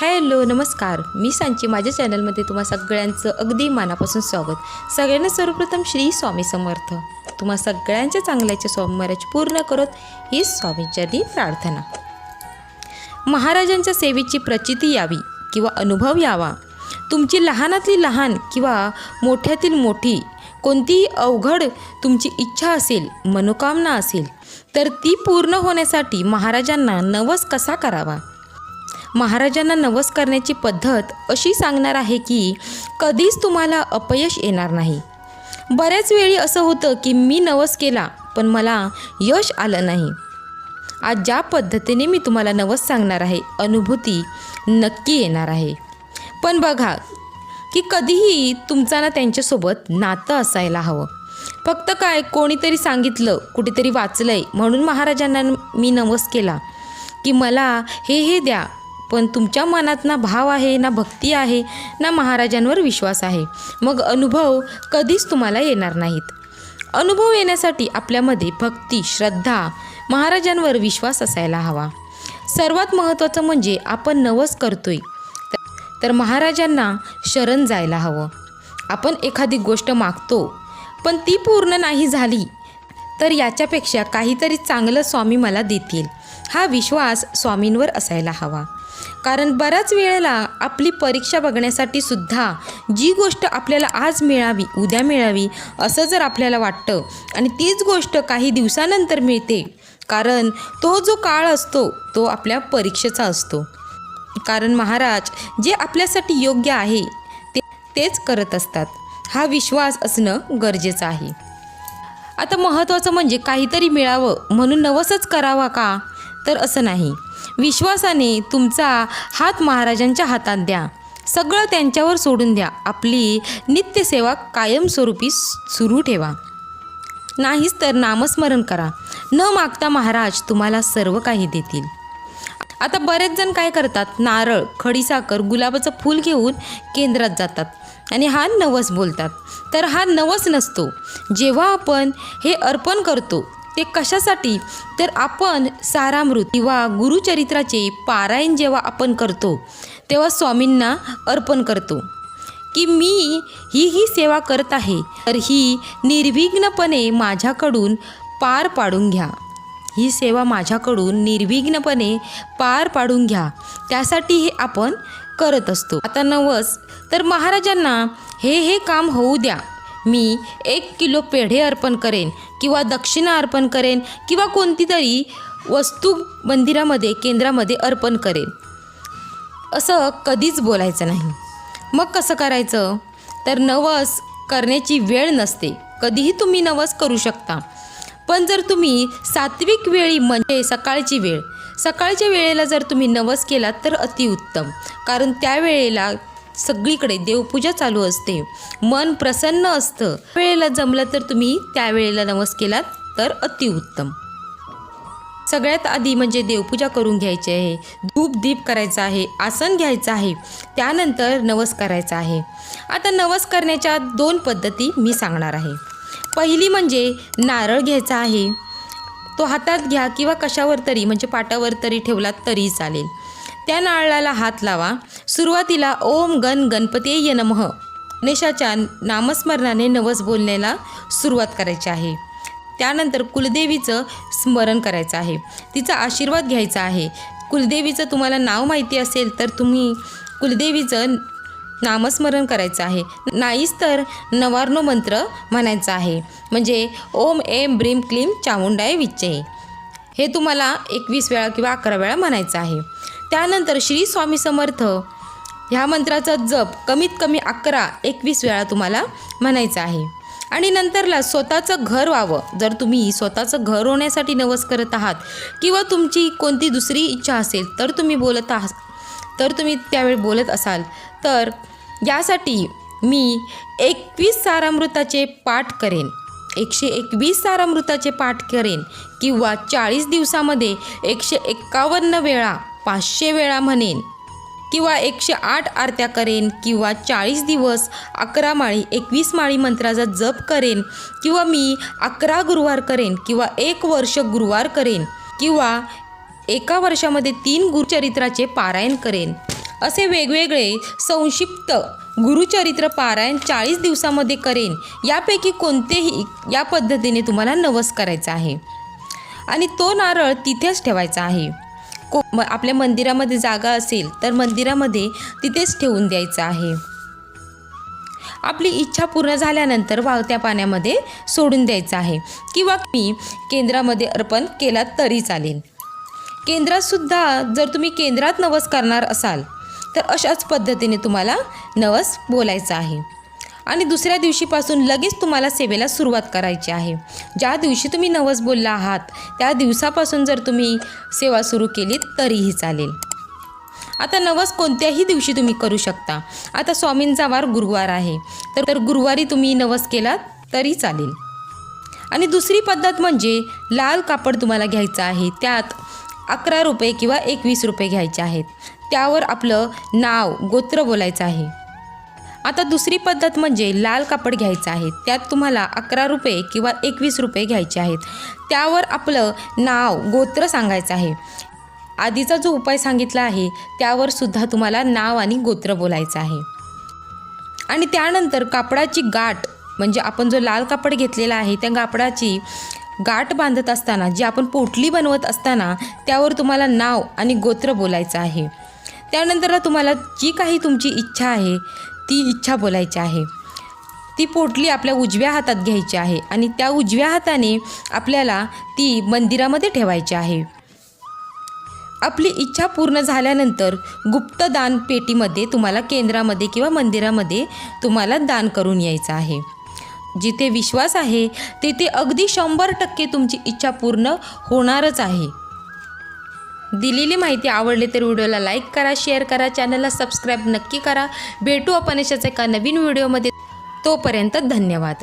Hello नमस्कार. मी सांची. माझ्या चॅनलमध्ये तुम्हा सगळ्यांचं अगदी मनापासून स्वागत. सगळ्यांना सर्वप्रथम श्री स्वामी समर्थ. तुम्हा सगळ्यांच्या चांगल्याच्या सोमवाराची पूर्ण करत ही स्वामींच्यानी प्रार्थना. महाराजांच्या सेवेची प्रचिती यावी किंवा अनुभव यावा. तुमची लहानातली लहान किंवा मोठ्यातील मोठी कोणतीही अवघड तुमची इच्छा असेल मनोकामना असेल तर ती पूर्ण होण्यासाठी महाराजांना नवस कसा करावा? महाराजांना नवस करण्याची पद्धत अशी सांगणार आहे की कधीच तुम्हाला अपयश येणार नाही. बऱ्याच वेळी असं होतं की मी नवस केला पण मला यश आलं नाही. आज ज्या पद्धतीने मी तुम्हाला नवस सांगणार आहे अनुभूती नक्की येणार आहे. पण बघा की कधीही तुमचा ना त्यांच्यासोबत नातं असायला हवं. फक्त काय कोणीतरी सांगितलं कुठेतरी वाचलंय म्हणून महाराजांना मी नवस केला की मला हे हे द्या पण तुमच्या मनात ना भाव आहे ना भक्ती आहे ना महाराजांवर विश्वास आहे. मग अनुभव कधीच तुम्हाला येणार नाहीत. अनुभव येण्यासाठी आपल्यामध्ये भक्ती श्रद्धा महाराजांवर विश्वास असायला हवा. सर्वात महत्त्वाचं म्हणजे आपण नवस करतोय. तर- तर महाराजांना शरण जायला हवं. आपण एखादी गोष्ट मागतो पण ती पूर्ण नाही झाली तर याच्यापेक्षा काहीतरी चांगलं स्वामी मला देतील. हा विश्वास स्वामींवर असायला हवा. कारण बऱ्याच वेळेला आपली परीक्षा बघण्यासाठी सुद्धा जी गोष्ट आपल्याला आज मिळावी उद्या मिळावी असं जर आपल्याला वाटतं आणि तीच गोष्ट काही दिवसानंतर मिळते कारण तो जो काळ असतो तो आपल्या परीक्षेचा असतो. कारण महाराज जे आपल्यासाठी योग्य आहे ते तेच करत असतात. हा विश्वास असणं गरजेचं आहे. आता महत्त्वाचं म्हणजे काहीतरी मिळावं म्हणून नवसच करावा का? तर असं नाही. विश्वासाने तुमचा हात महाराजांच्या हातात द्या. सगळं त्यांच्यावर सोडून द्या. आपली नित्यसेवा कायमस्वरूपी सुरू ठेवा. नाहीच तर नामस्मरण करा. न मागता महाराज तुम्हाला सर्व काही देतील. आता बरेच जण काय करतात? नारळ खडीसाखर गुलाबाचं फूल घेऊन केंद्रात जातात आणि हा नवस बोलतात. तर हा नवस नसतो. जेव्हा आपण हे अर्पण करतो ते कशासाठी? तर आपण सारामृत किंवा गुरुचरित्राचे पारायण जेव्हा आपण करतो तेव्हा स्वामींना अर्पण करतो की मी ही ही सेवा करत आहे तर ही निर्विघ्नपणे माझ्याकडून पार पाडून घ्या. ही सेवा माझ्याकडून निर्विघ्नपणे पार पाडून घ्या. त्यासाठी हे आपण करत असतो. आता नवस तर महाराजांना हे हे काम होऊ द्या. मी एक किलो पेढे अर्पण करेन किंवा दक्षिणा अर्पण करेन किंवा कोणती तरी वस्तू मंदिरामध्ये केंद्रामध्ये अर्पण करेन. असं कधीच बोलायचं नाही. मग कसं करायचं? तर नवस करण्याची वेळ नसते. कधीही तुम्ही नवस करू शकता. पण जर तुम्ही सात्विक वेळी म्हणजे सकाळची वेळ सकाळच्या वेळेला जर तुम्ही नवस केलात तर अतिउत्तम. कारण त्यावेळेला सगळीकडे देवपूजा चालू असते. मन प्रसन्न असतं. वेळेला जमलं तर तुम्ही त्यावेळेला नवस केलात तर अतिउत्तम. सगळ्यात आधी म्हणजे देवपूजा करून घ्यायची आहे. धूप दीप करायचं आहे आसन घ्यायचं आहे. त्यानंतर नवस करायचा आहे. आता नवस करण्याच्या दोन पद्धती मी सांगणार आहे. पहिली म्हणजे नारळ घ्यायचा आहे. तो हातात घ्या किंवा कशावर तरी म्हणजे पाटावर तरी ठेवलात तरी चालेल. त्या नारळाला हात लावा. सुरुवातीला ओम गण गणपती नमः. गणेशाच्या नामस्मरणाने नवस बोलण्याला सुरुवात करायची आहे. त्यानंतर कुलदेवीचं स्मरण करायचं आहे. तिचा आशीर्वाद घ्यायचा आहे. कुलदेवीचं तुम्हाला नाव माहिती असेल तर तुम्ही कुलदेवीचं नामस्मरण करायचं आहे. नाहीच तर नवार्नो मंत्र म्हणायचा आहे. म्हणजे ओम एम ब्रीम क्लीम चामुंडाय विच्चे हे तुम्हाला एकवीस वेळा किंवा अकरा वेळा म्हणायचं आहे. त्यानंतर श्री स्वामी समर्थ ह्या मंत्राचा जप कमीत कमी अकरा एकवीस वेळा तुम्हाला म्हणायचं आहे. आणि नंतरला स्वतःचं घर व्हावं. जर तुम्ही स्वतःचं घर होण्यासाठी नवस करत आहात किंवा तुमची कोणती दुसरी इच्छा असेल तर तुम्ही बोलत आहात तर तुम्ही त्यावेळी बोलत असाल तर यासाठी मी एकवीस सारामृताचे पाठ करेन. एकशे एकवीस सारामृताचे पाठ करेन किंवा चाळीस दिवसामध्ये एकशे एक्कावन्न वेळा पाचशे वेळा म्हणेन. किंवा एकशे आठ आरत्या करेन किंवा चाळीस दिवस अकरा माळी एकवीस माळी मंत्राचा जप करेन किंवा मी अकरा गुरुवार करेन किंवा एक वर्ष गुरुवार करेन किंवा एका वर्षामध्ये तीन गुरुचरित्राचे पारायण करेन. असे वेगवेगळे संक्षिप्त गुरुचरित्र पारायण चाळीस दिवसामध्ये करेन. यापैकी कोणतेही या पद्धतीने तुम्हाला नवस करायचा आहे. आणि तो नारळ तिथेच ठेवायचा आहे. को म आपल्या मंदिरामध्ये जागा असेल तर मंदिरामध्ये तिथेच ठेवून द्यायचं आहे. आपली इच्छा पूर्ण झाल्यानंतर वाहत्या पाण्यामध्ये सोडून द्यायचं आहे. किंवा मी केंद्रामध्ये अर्पण केला तरी चालेल. केंद्रातसुद्धा जर तुम्ही केंद्रात नवस करणार असाल तर अशाच पद्धतीने तुम्हाला नवस बोलायचा आहे. आणि दुसऱ्या दिवशीपासून लगेच तुम्हाला सेवेला सुरुवात करायची आहे. ज्या दिवशी तुम्ही नवस बोलला आहात त्या दिवसापासून जर तुम्ही सेवा सुरू केली तरीही चालेल. आता नवस कोणत्याही दिवशी तुम्ही करू शकता. आता स्वामींचा वार गुरुवार आहे. तर तर गुरुवारी तुम्ही नवस केलात तरी चालेल. आणि दुसरी पद्धत म्हणजे लाल कापड तुम्हाला घ्यायचं आहे. त्यात अकरा रुपये किंवा एकवीस रुपये घ्यायचे आहेत. त्यावर आपलं नाव गोत्र बोलायचं आहे. आता दुसरी पद्धत म्हणजे लाल कापड घ्यायचं आहे. त्यात तुम्हाला अकरा रुपये किंवा एकवीस रुपये घ्यायचे आहेत. त्यावर आपलं नाव गोत्र सांगायचं आहे. आधीचा जो उपाय सांगितला आहे त्यावर सुद्धा तुम्हाला नाव आणि गोत्र बोलायचं आहे. आणि त्यानंतर कापडाची गाठ म्हणजे आपण जो लाल कापड घेतलेला आहे त्या कापडाची गाठ बांधत असताना जी आपण पोटली बनवत असताना त्यावर तुम्हाला नाव आणि गोत्र बोलायचं आहे. त्यानंतर तुम्हाला जी काही तुमची इच्छा आहे ती इच्छा बोलायची आहे. ती पोटली आपल्या उजव्या हातात घ्यायची आहे आणि त्या उजव्या हाताने आपल्याला ती मंदिरामध्ये ठेवायची आहे. आपली इच्छा पूर्ण झाल्यानंतर गुप्तदान पेटीमध्ये तुम्हाला केंद्रामध्ये किंवा मंदिरामध्ये तुम्हाला दान करून यायचं आहे. जिथे विश्वास आहे तिथे अगदी शंभर टक्के तुमची इच्छा पूर्ण होणारच आहे. दिलेली माहिती आवडली तर व्हिडिओला लाईक करा शेअर करा चॅनलला सबस्क्राईब नक्की करा. भेटू आपण अशाच एका नवीन व्हिडिओमध्ये. तोपर्यंत धन्यवाद.